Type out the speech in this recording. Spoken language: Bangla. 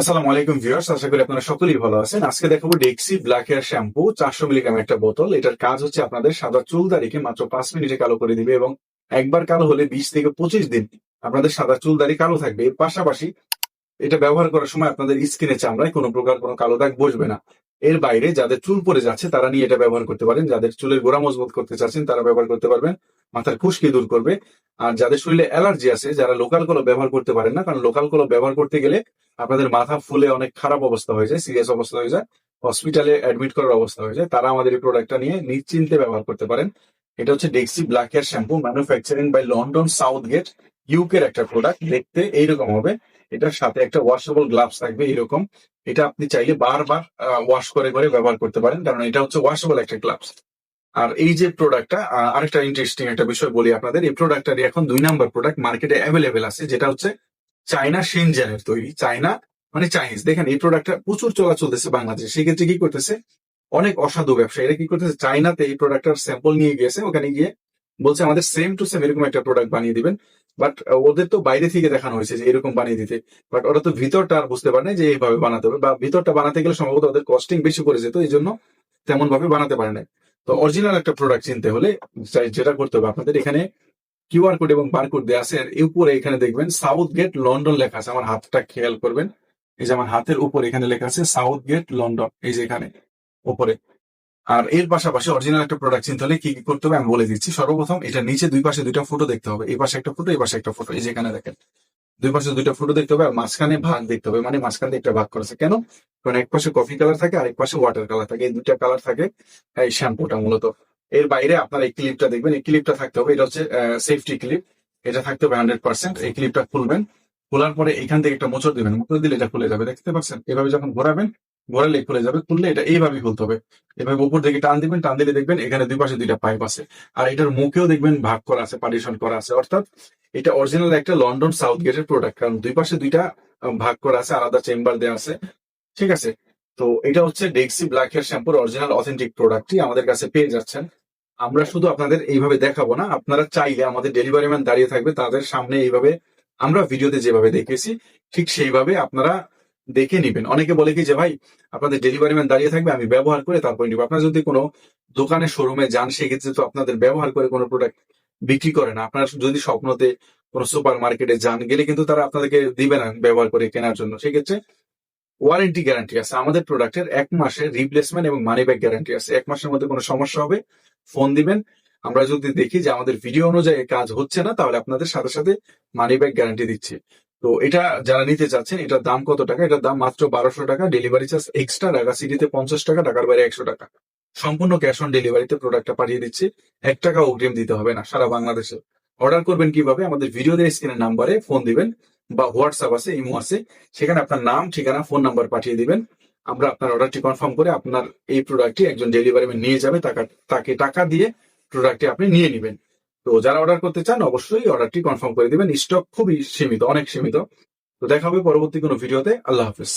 আসসালামু আলাইকুম ভিউয়ার্স, আশা করি আপনারা সকলেই ভালো আছেন। আজকে দেখাবো ডেক্সি ব্ল্যাক হেয়ার শ্যাম্পু চারশো মিলিগ্রাম একটা বোতল। এটার কাজ হচ্ছে আপনাদের সাদা চুল দাড়িকে মাত্র পাঁচ মিনিটে কালো করে দিবে এবং একবার কালো হলে বিশ থেকে পঁচিশ দিন আপনাদের সাদা চুল দাড়ি কালো থাকবে। এর পাশাপাশি এটা ব্যবহার করার সময় আপনাদের স্কিনে চামড়ায় কোনো প্রকার কোনো কালো দাগ বসবে না। এর বাইরে যাদের চুল পড়ে যাচ্ছে, তারা নিয়ে এটা ব্যবহার করতে পারেন। যাদের চুলের গোড়া মজবুত করতে চাচ্ছেন, তারা ব্যবহার করতে পারবেন। মাথার খুশকি দূর করবে। আর যাদের শরীরে অ্যালার্জি আছে, যারা লোকাল কলো ব্যবহার করতে পারেন না, কারণ লোকাল কলো ব্যবহার করতে গেলে আপনাদের মাথা ফুলে অনেক খারাপ অবস্থা হয়ে যায় সিরিয়াস অবস্থা হয়ে যায় হসপিটালে অ্যাডমিট করার অবস্থা হয়ে যায়। তারা আমাদের এই প্রোডাক্টটা নিয়ে নিশ্চিন্তে ব্যবহার করতে পারেন। এটা হচ্ছে Dexe black hair shampoo manufacturing by London south gate ইউকের একটা প্রোডাক্ট দেখতে এইরকম হবে। এটার সাথে একটা ওয়াশেবল গ্লাভস থাকবে এরকম এটা আপনি চাইলে বারবার ওয়াশ করে করে ব্যবহার করতে পারেন, কারণ এটা হচ্ছে ওয়াশেবল একটা গ্লাভস আর এই যে প্রোডাক্টটা আরেকটা ইন্টারেস্টিং একটা বিষয় বলি আপনাদের, এই প্রোডাক্টটারই এখন দুই নাম্বার প্রোডাক্ট মার্কেটে অ্যাভেলেবেল আছে, যেটা হচ্ছে চায়না সেনজেনের তৈরি। চায়না মানে চাইনিজ দেখেন, এই প্রোডাক্টটা প্রচুর চলা চলতেছে বাংলাদেশে। সেক্ষেত্রে কি করতেছে? অনেক অসাধু ব্যবসায়ীরা কি করতেছে? চাইনাতে এই প্রোডাক্টটার স্যাম্পল নিয়ে গিয়েছে। ওখানে গিয়ে বলছে, আমাদের সেম টু সেম এরকম একটা প্রোডাক্ট বানিয়ে দিবেন। বাট ওদের তো বাইরে থেকে দেখানো হয়েছে যে এরকম বানিয়ে দিতে। বাট ওরা তো ভিতরটা আর বুঝতে পারে না যে এইভাবে বানাতে হবে। বা ভিতরটা বানাতে গেলে সম্ভবত ওদের কস্টিং বেশি করে যেত। এই জন্য তেমন ভাবে বানাতে পারে না তো অরিজিনাল একটা প্রোডাক্ট চিনতে হলে যেটা করতে হবে, আপনাদের এখানে কিউআর কোড এবং বারকোড দেওয়া আছে, এর উপরে এখানে দেখবেন সাউথ গেট লন্ডন লেখা আছে, আমার হাতটা খেয়াল করবেন, এই যে আমার হাতের উপরে এখানে লেখা আছে সাউথ গেট লন্ডন এই যে এখানে উপরে। আর এর পাশাপাশি অরিজিনাল একটা প্রোডাক্ট চিনতে হলে কি কি করতে হবে আমি বলে দিচ্ছি। সর্বপ্রথম এটা নিচে দুই পাশে দুইটা ফটো দেখতে হবে, এই পাশে একটা ফটো এই পাশে একটা ফটো এই যে এখানে দেখেন, দুই পাশে দুইটা ফটো দেখতে হবে আর মাঝখানে ভাগ দেখতে হবে মানে মাঝখানে একটা ভাগ করেছে কেন? কারণ এক পাশে কফি কালার থাকে আর এক পাশে ওয়াটার কালার থাকে। এই দুইটা কালার থাকে। এই শ্যাম্পুটা মূলত। এর বাইরে আপনার এই ক্লিপটা দেখবেন। এই ক্লিপটা থাকতে হবে। এটা হচ্ছে সেফটি ক্লিপ এটা থাকতে হবে হান্ড্রেড পার্সেন্ট এই ক্লিপটা খুলবেন। খোলার পরে এখান থেকে একটা মোচড় দিবেন। মোচড় দিলে এটা খুলে যাবে। দেখতে পাচ্ছেন? এভাবে যখন ঘোরাবেন ঘোরালে খুলে যাবে। খুললে এটা এইভাবে খুলতে হবে। এভাবে উপর দিকে টান দিবেন। টান দিলে দেখবেন এখানে দুই পাশে দুইটা পাইপ আছে। আর এটার মুখেও দেখবেন ভাগ করা আছে পার্টিশন করা আছে। অর্থাৎ এটা অরিজিনাল একটা লন্ডন সাউথ গেটের প্রোডাক্ট কারণ দুই পাশে দুইটা ভাগ করা আছে। আলাদা চেম্বার দেওয়া আছে। ঠিক আছে? তো এটা হচ্ছে ডেক্সি ব্ল্যাক হেয়ার শ্যাম্পুর অরিজিনাল অথেন্টিক প্রোডাক্টটি আমাদের কাছে পেয়ে যাচ্ছেন। আমরা শুধু আপনাদের এইভাবে দেখাবো না, আপনারা চাইলে আমাদের ডেলিভারি ম্যান দাঁড়িয়ে থাকবে, তাদের সামনে এইভাবে আমরা ভিডিওতে যেভাবে দেখেছি, ঠিক সেইভাবে আপনারা দেখে নিবেন। অনেকে বলে কি যে, ভাই, আপনাদের ডেলিভারি ম্যান দাঁড়িয়ে থাকবে, আমি ব্যবহার করে তারপরে নিব। আপনারা যদি কোনো দোকানে শোরুমে যান, সেক্ষেত্রে তো আপনাদের ব্যবহার করে কোনো প্রোডাক্ট বিক্রি করে না। আপনারা যদি স্বপ্নতে কোনো সুপার মার্কেটে যান, গেলে কিন্তু তারা আপনাদেরকে দিবে না ব্যবহার করে কেনার জন্য। সেক্ষেত্রে ওয়ারেন্টি গ্যারান্টি আছে। আমাদের প্রোডাক্টের এক মাসের রিপ্লেসমেন্ট এবং মানি ব্যাক গ্যারান্টি আছে। এক মাসের মধ্যে কোনো সমস্যা হবে ফোন দিবেন। আমরা যদি দেখি যে আমাদের ভিডিও অনুযায়ী কাজ হচ্ছে না, তাহলে আপনাদের সাথে সাথে মানি ব্যাক গ্যারান্টি দিচ্ছে। তো এটা যারা নিতে চাচ্ছেন, এটার দাম কত টাকা? এটার দাম মাত্র বারোশো টাকা। ডেলিভারি চার্জ এক্সট্রা টাকা সিটিতে পঞ্চাশ টাকা টাকার বাইরে একশো টাকা। সম্পূর্ণ ক্যাশ অন ডেলিভারিতে প্রোডাক্টটা পাঠিয়ে দিচ্ছি। এক টাকা অগ্রিম দিতে হবে না, সারা বাংলাদেশে। অর্ডার করবেন কীভাবে? আমাদের ভিডিও দিয়ে স্ক্রিনের নাম্বারে ফোন দিবেন। বা হোয়াটসঅ্যাপ আছে ইমো আছে, সেখানে আপনার নাম, ঠিকানা ফোন নাম্বার পাঠিয়ে দিবেন। আমরা আপনার অর্ডারটি কনফার্ম করে আপনার এই প্রোডাক্টটি একজন ডেলিভারি ম্যান নিয়ে যাবে, তাকে টাকা দিয়ে প্রোডাক্টটি আপনি নিয়ে নেবেন। তো যারা অর্ডার করতে চান, অবশ্যই অর্ডারটি কনফার্ম করে দিবেন। স্টক খুবই সীমিত, অনেক সীমিত। তো দেখা হবে পরবর্তী কোনো ভিডিওতে আল্লাহ হাফিজ।